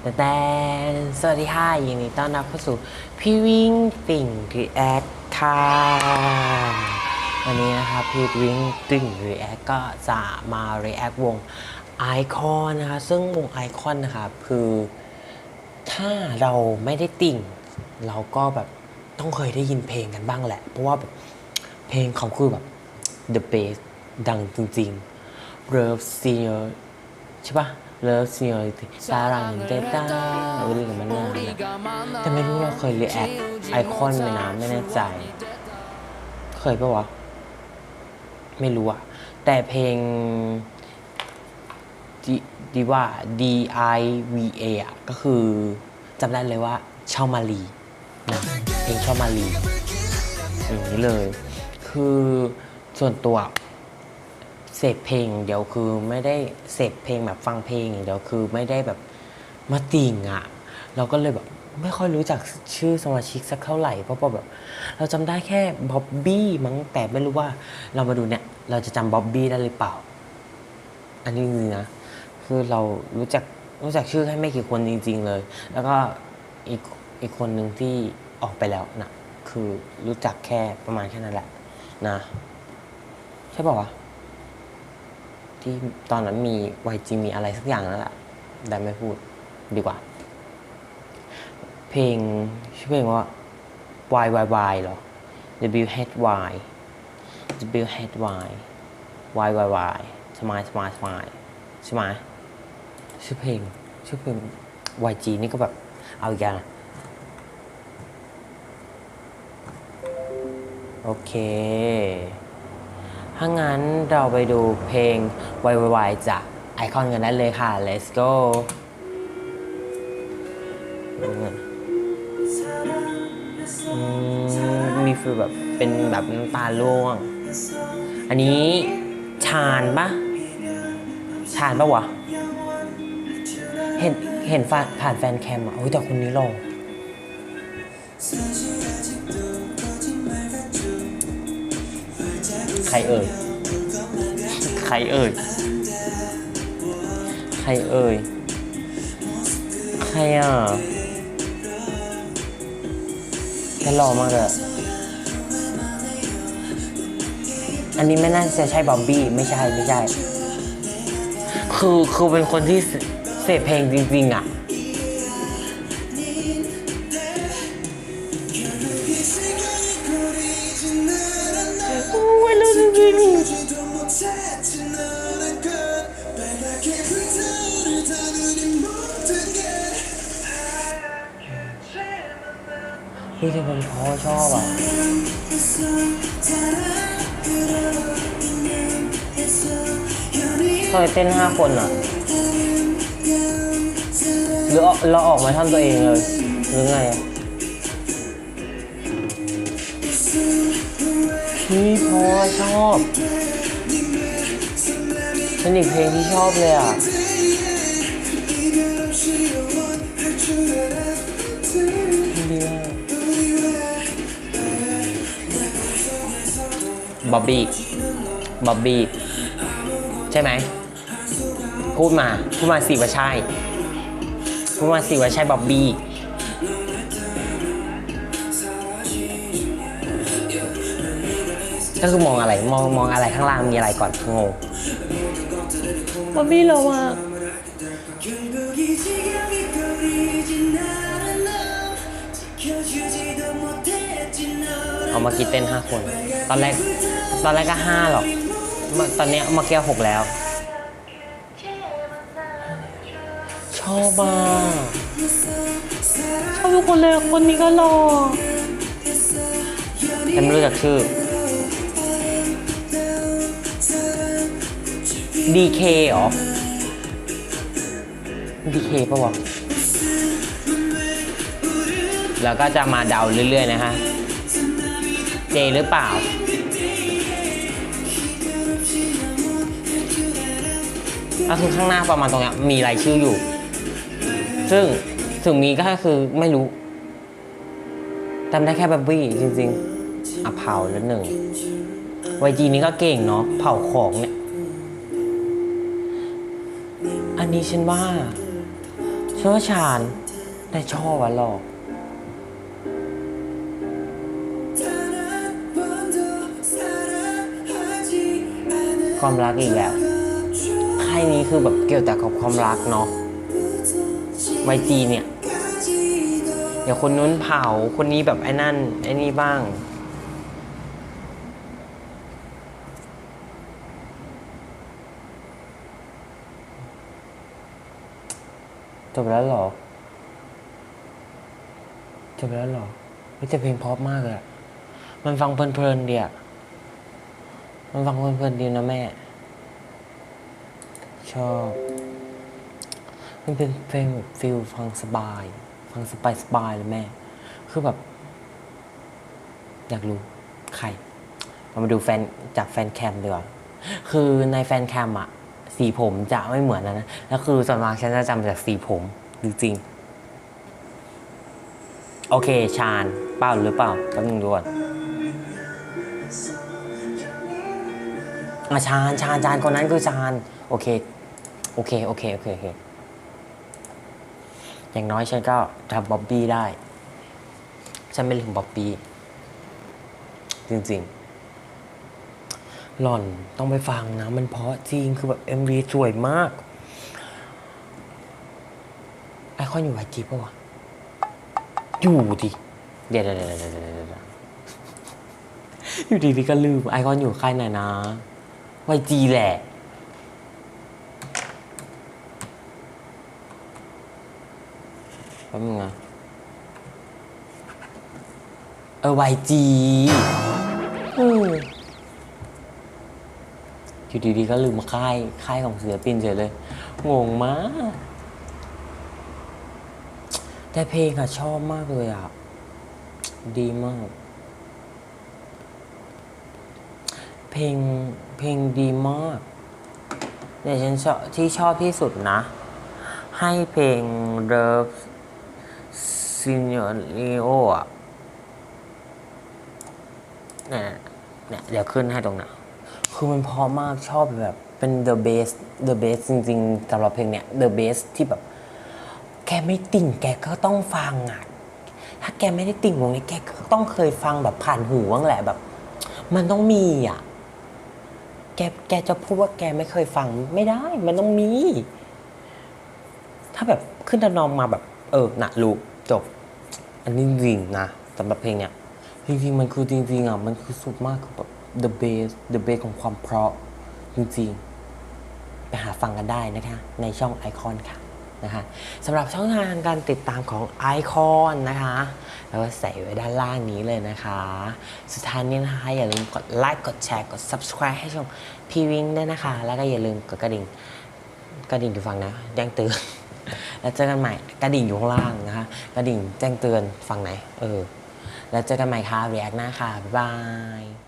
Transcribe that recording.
แต่แต่สวัสดีค่ะยินดีต้อนรับเข้าสู่พี่วิ่งติ่งรีแอคค่ะวันนี้นะครับพี่วิ่งติ่งรีแอคก็จะมารีแอควงไอคอนนะคะซึ่งวงไอคอนนะครับคือถ้าเราไม่ได้ติ่ง เราก็แบบต้องเคยได้ยินเพลงกันบ้างแหละ เพราะว่าแบบเพลงเขาคือแบบ the best ดังจริงๆ Love Senior ใช่ปะ Love Seniority สารังเตต้าเออเรื่องมันนานอะแต่ไม่รู้เราเคยรีแอคไอคอนไหมนะไม่แน่ใจ เคยปะวะ ไม่รู้อะแต่เพลงดีดีว่า D I V A อะก็คือจำได้เลยว่าชามาลีนะเพลงชามาลีอย่างนี้เลย คือส่วนตัว เสพเพลงอย่างเดียวคือไม่ได้เสพเพลงแบบฟังเพลงอย่างเดียวคือไม่ได้แบบมาติ่งอะเราก็เลยแบบไม่ค่อยรู้จักชื่อสมาชิกสักเท่าไหร่เพราะว่าแบบเราจำได้แค่บ๊อบบี้มั้งแต่ไม่รู้ว่าเรามาดูเนี่ย เราจะจำบ๊อบบี้ได้หรือเปล่า อันนี้จริงนะคือเรารู้จักรู้จักชื่อแค่ไม่กี่คนจริง ๆ เลย แล้วก็อีกอีกคนหนึ่งที่ออกไปแล้วนะคือรู้จักแค่ประมาณแค่นั้นแหละนะ ใช่ป่าวะ ที่ตอนนั้นมี YG มีอะไรสักอย่างนั่นแหละแต่ไม่พูดดีกว่า เพลงชื่อเพลงว่า Y Y Y หรอ W H Y W H Y Y Y Y สมายสมายสมายใช่ไหมชื่อเพลงชื่อเพลง YG นี่ก็แบบเอาอีกอย่างนะโอเค ถ้างั้นเราไปดูเพลง Y Y Y จากไอคอนกันได้เลยค่ะ let's go มีฟีลแบบเป็นแบบน้ำตาล่วง อันนี้ชาญปะชาญปะวะ เห็นเห็นผ่านผ่านแฟนแคมอะโอ้ยแต่คนนี้หล่อ ใครเอ่ย ใครเอ่ย ใครเอ่ย ใครอะแค่หล่อมากเลยอะอันนี้ไม่น่าจะใช่บอบบี้ไม่ใช่ไม่ใช่ คือคือเป็นคนที่เสเสพเพลงจริงๆอะ ๆเฮ้ยแต่ผมชอชอบอะเคยเต้นห้าคนอะ หรือเราออกมาท่อนตัวเองเลย หรือไงพี่พอชอบเป็นอีกเพลงที่ชอบเลยอะ บ๊อบบี้บ๊อบบี้ใช่ไหมพูดมาพูดมาสิว่าใช่พูดมาสิว่าใช่บ๊อบบี้ก็คือมองอะไรมองมองอะไรข้างล่างมีอะไรก่อนงงบ๊อบบี้เหรอวะเอามากี่เต้นห้าคน ตอนแรก ตอนแรกก็ห้าหรอกมาตอนเนี้ยมาเกี่ยวหกแล้ว ชอบอะชอบทุกคนเลยคนนี้ก็หล่อแต่ไม่รู้จักชื่อ DK เหรอ DK ปะวะแล้วก็จะมาเดาเรื่อยๆ นะฮะ เจหรือเปล่า ก็คือข้างหน้าประมาณตรงเนี้ยมีรายชื่ออยู่ ซึ่งถึงมีก็คือไม่รู้จำได้แค่บับบี้จริงๆอะเผาแล้วหนึ่งวจีนี้ก็เก่งเนาะเผาของเนี่ย อันนี้ฉันว่าฉันว่าชาญแต่ชอบอะหรอกความรักอีกแล้วายนี้คือแบบเกี่ยวแต่กับความรักเนาะไวจีเนี่ยเดี๋ยวคนนู้นเผาคนนี้แบบไอ้นั่นไอ้นี่บ้าง จบแล้วหรอ จบแล้วหรอไม่แต่เพลงพราะมากเลยมันฟังเพลินๆเดียมันฟังเพลินๆดีนะแม่ ชอบ มันเป็นเพลงแบบฟิลฟังสบาย ฟังสบายสบายเลยแม่ คือแบบ อยากรู้ใคร เรามาดูแฟนจากแฟนแคมดีกว่า คือในแฟนแคมอะสีผมจะไม่เหมือนนะนะแล้วคือส่วนมากฉันจะจำจากสีผมจริงๆโอเค ชาญเปล่าหรือเปล่าแป๊บนึงดูก่อนอะชาญชาญชาญคนนั้นคือชาญโอเค โอเคโอเคโอเคโอเคอย่างน้อยฉันก็ทำบ๊อบบี้ได้ ฉันไม่ลืมบ๊อบบี้จริงๆ หล่อนต้องไปฟังนะ มันเพราะจริงคือแบบ MV สวยมาก ไอคอนอยู่ไอจีปะวะ อยู่ดิเดี๋ยวเดี๋ยวเดี๋ยวเดี๋ยวเดี๋ยวเดี๋ยวอยู่ดีๆก็ลืมไอคอนอยู่ค่ายไหนนะไวจีแหละ แป๊บนึงนะเออ YG อืมอยู่ดีๆก็ลืมค่าย ค่ายของศิลปินเฉยเลย งงมาก แต่เพลงอะชอบมากเลยอะดีมาก เพลง เพลงดีมาก แต่ฉันชอบที่ชอบที่สุดนะ ให้เพลง Love s i g n o r i o อะเนี่ยเนี่ยเดี๋ยวขึ้นให้ตรงนั้นคือมันพราะมากชอบแบบเป็น the best the best จริงๆสำหรับเพลงเนี้ย the best ที่แบบ แกไม่ติ่งแกก็ต้องฟังอะถ้าแกไม่ได้ติ่งวงนี้แกก็ต้องเคยฟังแบบผ่านหูบ้างแหละแบบ มันต้องมีอะแกแกจะพูดว่าแกไม่เคยฟังไม่ได้ มันต้องมี ถ้าแบบขึ้นทำนองมาแบบ เออหนะรู้ จบ อันนี้จริงนะสำหรับเพลงเนี้ยจริงๆ มันคือจริงๆอะมันคือสุดมากคือแบบ the base the base ของความเพราะจริงๆ ไปหาฟังกันได้นะคะ ในช่องไอคอนค่ะนะคะสำหรับช่องทางการติดตามของไอคอนนะคะแล้วก็ใส่ไว้ด้านล่างนี้เลยนะคะ สุดท้ายนี้นะคะ อย่าลืมกดไลค์กดแชร์กด subscribe ให้ช่องพีวิงด้วยนะคะ แล้วก็อย่าลืมกดกระดิ่งกระดิ่งอยู่ฝั่งนะแจ้งเตือน แล้วเจอกันใหม่กระดิ่งอยู่ข้างล่างนะคะ กระดิ่งแจ้งเตือนฝั่งไหน เออ แล้วเจอกันใหม่ค่ะ react หน้าค่ะ บ๊ายบาย